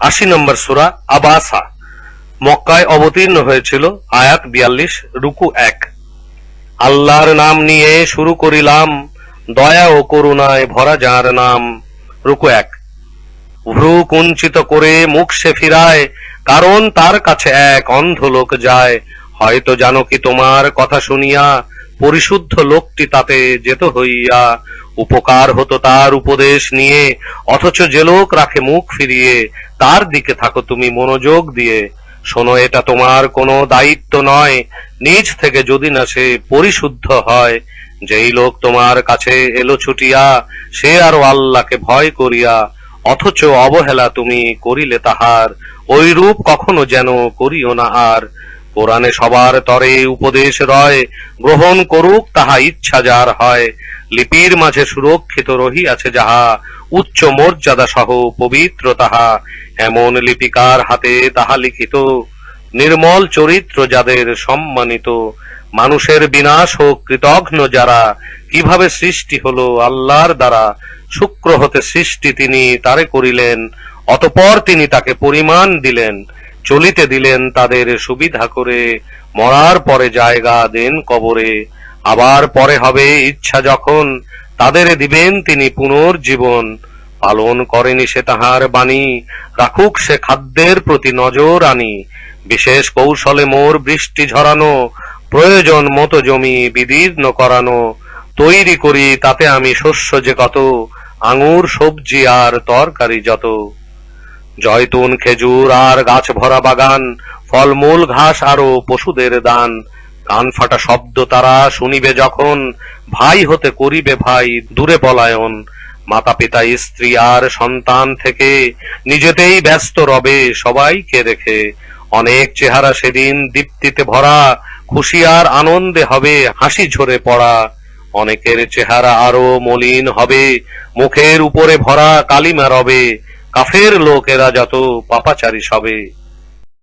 আশি নম্বর সুরা আবাসা। মক্কায় অবতীর্ণ হয়েছিল আয়াত বিয়াল্লিশ, রুকু এক। আল্লাহর নাম নিয়ে শুরু করিলাম, দয়া ও করুণায় ভরা যার নাম, রুকু এক। ভ্রু কুঞ্চিত করে মুখ সে ফিরায়, কারণ তার কাছে এক অন্ধ লোক যায়। হয়তো জানো কি তোমার কথা শুনিয়া, পরিশুদ্ধ লোকটি তাতে যেত হইয়া উপকার হতো তার উপদেশ নিয়ে, অথচ যে লোক রাখে মুখ ফিরিয়ে, তার দিকে থাকো তুমি মনোযোগ দিয়ে। শোনো, এটা তোমার কোনো দায়িত্ব নয়। নিজ থেকে যদি না সে পরিশুদ্ধ হয়, যেই লোক তোমার কাছে এলো ছুটিয়া, সে আরও আল্লাহকে ভয় করিয়া, অথচ অবহেলা তুমি করিলে তাহার ওই রূপ কখনো যেন করিও না আর। কোরআনে সবার তরে উপদেশ রয়, গ্রহণ করুক তাহা ইচ্ছা যার হয়। লিপির মাঝে সুরক্ষিত রহিয়াছে যাহা উচ্চ মর্যাদা সহ পবিত্র, তাহা এমন লিপিকার হাতে তাহা লিখিত। নির্মল চরিত্র যাদের সম্মানিত, মানুষের বিনাশ হোক কৃতঘ্ন যারা কীভাবে সৃষ্টি হলো আল্লাহর দ্বারা, শুক্র হতে সৃষ্টি তিনি তারে করিলেন, অতপর তিনি তাকে পরিমাণ দিলেন, চলিতে দিলেন তাদের সুবিধা করে, মরার পরে জায়গা দেন কবরে। আবার পরে হবে ইচ্ছা যখন, তাদের দিবেন তিনি পুনর্জীবন। পালন করেনি সে তাহার বাণী, রাখুক সে খাদ্যের প্রতি নজর আনি। বিশেষ কৌশলে মোর বৃষ্টি ঝরানো, প্রয়োজন মতো জমি বিদীর্ণ করানো। তৈরি করি তাতে আমি শস্য যে কত, আঙুর, সবজি আর তরকারি যত। জয়তুন খেজুর আর গাছ ভরা বাগান, ফলমূল, ঘাস আরও পশুদের দান। কান ফাটা শব্দ তারা শুনিবে যখন, ভাই হতে করিবে ভাই, দূরে পলায়ন। মাতা পিতা স্ত্রী আর সন্তান থেকে নিজেতেই ব্যস্ত রবে, সবাইকে রেখে অনেক চেহারা সেদিন দীপ্তিতে ভরা, খুশি আর আনন্দে হবে, হাসি ঝরে পড়া। অনেকের চেহারা আরও মলিন হবে, মুখের উপরে ভরা কালিমা রবে, কাফের লোকেরা যত পাপাচারী সবে।